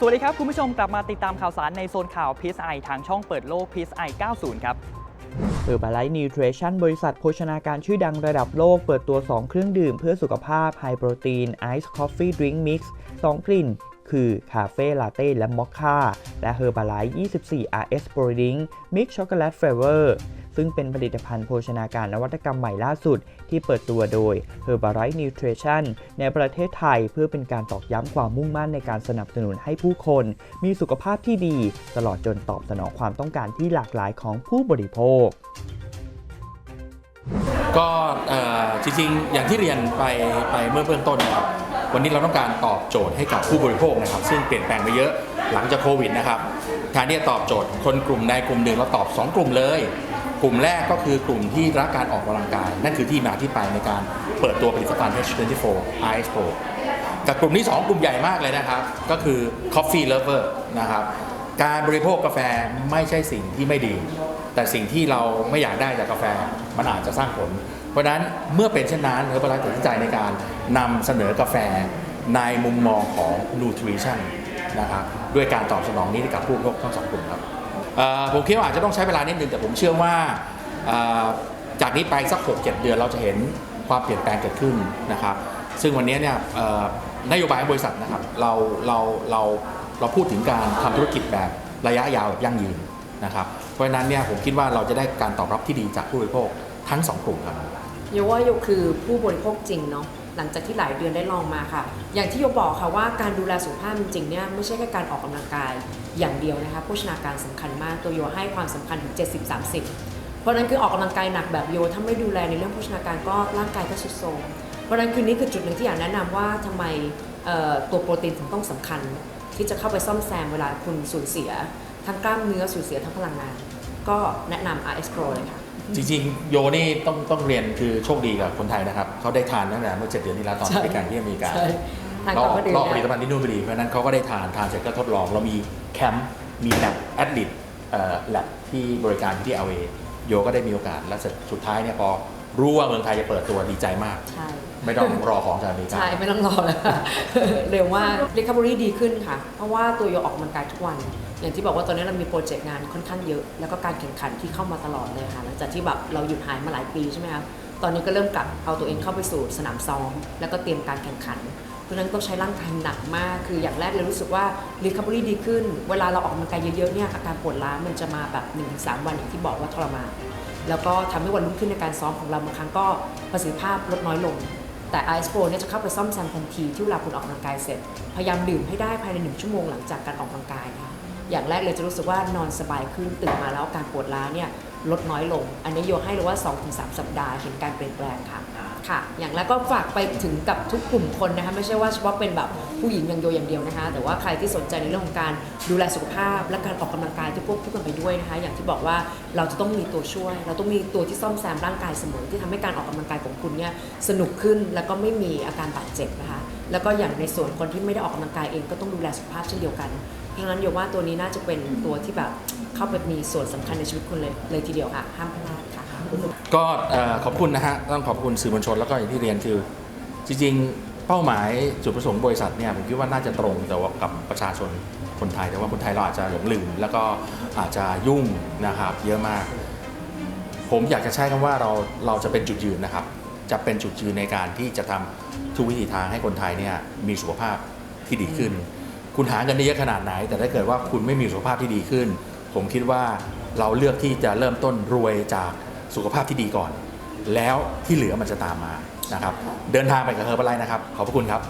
สวัสดีครับ คุณผู้ชมกลับมาติดตามข่าวสารในโซนข่าว PSI ทางช่องเปิดโลก PSI 90 ครับเออร์บาไลท์นิวทรชั่นบริษัทโภชนาการชื่อดังระดับโลกเปิดตัว 2 เครื่องดื่มเพื่อสุขภาพไฮโปรตีนไอซ์คอฟฟี่ดริงก์มิกซ์2กลิ่น คือคาเฟ่ลาเต้และมอคค่าและเฮอร์บาไลท์24 RS p r o d r ซึ่งเป็นผลิตภัณฑ์โภชนาการนวัตกรรมใหม่ล่าสุด ที่เปิดตัวโดย Herbalife Nutrition ในประเทศไทย เพื่อเป็นการตอกย้ำความมุ่งมั่นในการสนับสนุนให้ผู้คน มีสุขภาพที่ดี ตลอดจนตอบสนองความต้องการที่หลากหลายของผู้บริโภคก็จริงๆ อย่างที่เรียนไปไปเมื่อเบื้องต้นนะครับ วันนี้เราต้องการตอบโจทย์ให้กับผู้บริโภคนะครับ ซึ่งเปลี่ยนแปลงไปเยอะหลังจากโควิดนะครับการที่จะตอบโจทย์คนกลุ่มใดกลุ่มหนึ่งเราตอบ 2 กลุ่มเลย กลุ่มแรกก็คือกลุ่มที่รักการออกกำลังกาย นั่นคือที่มาที่ไปในการเปิดตัวผลิตภัณฑ์ H24 Ice Pro กับกลุ่มที่ 2 กลุ่มใหญ่มากเลยนะครับ ก็คือ Coffee Lover นะครับการบริโภคกาแฟไม่ใช่สิ่งที่ไม่ดี แต่สิ่งที่เราไม่อยากได้จากกาแฟมันอาจจะสร้างผล เพราะนั้นเมื่อเป็นเช่นนั้นเฮอร์บาไลตัดสินใจในการนำเสนอกาแฟในมุมมองของ nutrition นะครับด้วยการตอบสนองนี้กับผู้บริโภคทั้งสองกลุ่มครับ ผมคิดว่าอาจจะต้องใช้เวลานิดนึงแต่ผมเชื่อว่าจากนี้ไปสัก 6-7 เดือนเราจะเห็นความเปลี่ยนแปลงเกิดขึ้นนะครับ ซึ่งวันนี้เนี่ยนโยบายของบริษัทนะครับเราเราเราเราพูดถึงการทำธุรกิจแบบระยะยาวแบบยั่งยืนนะครับ เพราะฉะนั้นเนี่ยผมคิดว่าเราจะได้การตอบรับที่ดีจากผู้บริโภคทั้งสองกลุ่มครับโยว่าโยคือผู้บริโภคจริงเนาะ หลังจากที่หลายเดือนได้ลองมาค่ะ อย่างที่โยบอกค่ะว่าการดูแลสุขภาพจริงๆเนี่ยไม่ใช่แค่การออกกำลังกายอย่างเดียวนะคะโภชนาการสำคัญมากตัวโยให้ความสำคัญถึง 70-30 เพราะนั้นคือออกกำลังกายหนักแบบโยถ้าไม่ดูแลในเรื่องโภชนาการก็ร่างกายก็สุดโทรมเพราะนั้นคือนี่คือจุดหนึ่งที่อยากแนะนำว่าทำไมตัวโปรตีนถึงต้องสำคัญ ที่จะเข้าไปซ่อมแซมเวลาคุณสูญเสีย ทั้งกล้ามเนื้อสูญเสียทั้งพลังงาน ก็แนะนำ RS Pro เลยค่ะ จริงๆ โยนี่ต้องต้องเรียนคือโชคดีกับคนไทยนะครับเขาได้ทานตั้งแต่เมื่อเจ็ดเดือนที่แล้วตอนใช่ไปการที่อเมริกาใช่ทางเราก่อนก็ดื่มเราผลิตนะภัณฑ์ที่นู่นพอดีเพราะฉะนั้นเขาก็ได้ทานทานเสร็จก็ทดลอง เรามีแคมป์มีแลบแอดลิทแลบที่บริการที่เอเอโยก็ได้มีโอกาสและเสร็จสุดท้ายเนี่ยพอรู้ว่าเมืองไทยจะเปิดตัวดีใจมากใช่ไม่ต้องรอของจากอเมริกาใช่ ไม่ต้องรอแล้วค่ะเร็วมาก recovery ดีขึ้นค่ะ เพราะว่าตัวโยออกกำลังกายทุกวัน อย่างที่บอกว่าตอนนี้เรามีโปรเจกต์งานค่อนข้างเยอะ แล้วก็การแข่งขันที่เข้ามาตลอดเลยค่ะหลังจากที่แบบเราหยุดหายมาหลายปีใช่ไหมคะตอนนี้ก็เริ่มกลับเอาตัวเองเข้าไปสู่สนามซ้อมแล้วก็เตรียมการแข่งขัน เพราะฉะนั้นต้องใช้ร่างกายหนักมาก คืออย่างแรกเลยรู้สึกว่า recovery ดีขึ้น เวลาเราออกกำลังกายเยอะๆเนี่ยอาการปวดล้ามันจะมาแบบ1-3 วันอย่างที่บอกว่าทรมานแล้วก็ทำให้วันรุ่งขึ้นในการซ้อมของเราบางครั้งก็ประสิทธิภาพลดน้อยลง แต่ Ice Pro เนี่ยจะเข้าไปซ่อมแซมทันทีที่เวลาคุณออกกำลังกายเสร็จ พยายามดื่มให้ได้ภายในหนึ่งชั่วโมงหลังจากการออกกำลังกายนะ อย่างแรกเลยจะรู้สึกว่านอนสบายขึ้นตื่นมาแล้วการปวดล้าเนี่ย ลดน้อยลง อันนี้โยให้เลยว่า 2-3 สัปดาห์เห็นการเปลี่ยนแปลงค่ะค่ะ อย่างแรกก็ฝากไปถึงกับทุกกลุ่มคนนะคะไม่ใช่ว่าเฉพาะเป็นแบบผู้หญิงอย่างโยอย่างเดียวนะคะ แต่ว่าใครที่สนใจในเรื่องของการดูแลสุขภาพ และการออกกำลังกายที่ควบคู่กันไปด้วยนะคะ อย่างที่บอกว่าเราจะต้องมีตัวช่วย เราต้องมีตัวที่ซ่อมแซมร่างกายเสมอที่ทำให้การออกกำลังกายของคุณเนี่ยสนุกขึ้นแล้วก็ไม่มีอาการบาดเจ็บนะคะแล้วก็อย่างในส่วนคนที่ไม่ได้ออกกำลังกายเองก็ต้องดูแลสุขภาพเช่นเดียวกันเพราะฉะนั้นโยว่าตัวนี้น่าจะเป็นตัวที่แบบ เข้าไปมีส่วนสำคัญในชีวิตคุณเลยเลยทีเดียวค่ะ ห้ามพลาดค่ะ ก็ขอบคุณนะฮะต้องขอบคุณสื่อมวลชนแล้วก็อย่างที่เรียนคือ จริงๆเป้าหมายจุดประสงค์บริษัทเนี่ยผมคิดว่าน่าจะตรงแต่ว่ากับประชาชนคนไทยแต่ว่าคนไทยเราอาจจะหลงลืมแล้วก็อาจจะยุ่งนะครับเยอะมาก ผมอยากจะใช้คำว่าเราเราจะเป็นจุดยืนนะครับ จะเป็นจุดยืนในการที่จะทำทุกวิถีทางให้คนไทยเนี่ยมีสุขภาพที่ดีขึ้น คุณหาเงินได้เยอะขนาดไหน แต่ถ้าเกิดว่าคุณไม่มีสุขภาพที่ดีขึ้น ผมคิดว่าเราเลือกที่จะเริ่มต้นรวยจากสุขภาพที่ดีก่อน แล้วที่เหลือมันจะตามมานะครับ เดินทางไปกับเฮอร์บไลนะครับ ขอบพระคุณครับ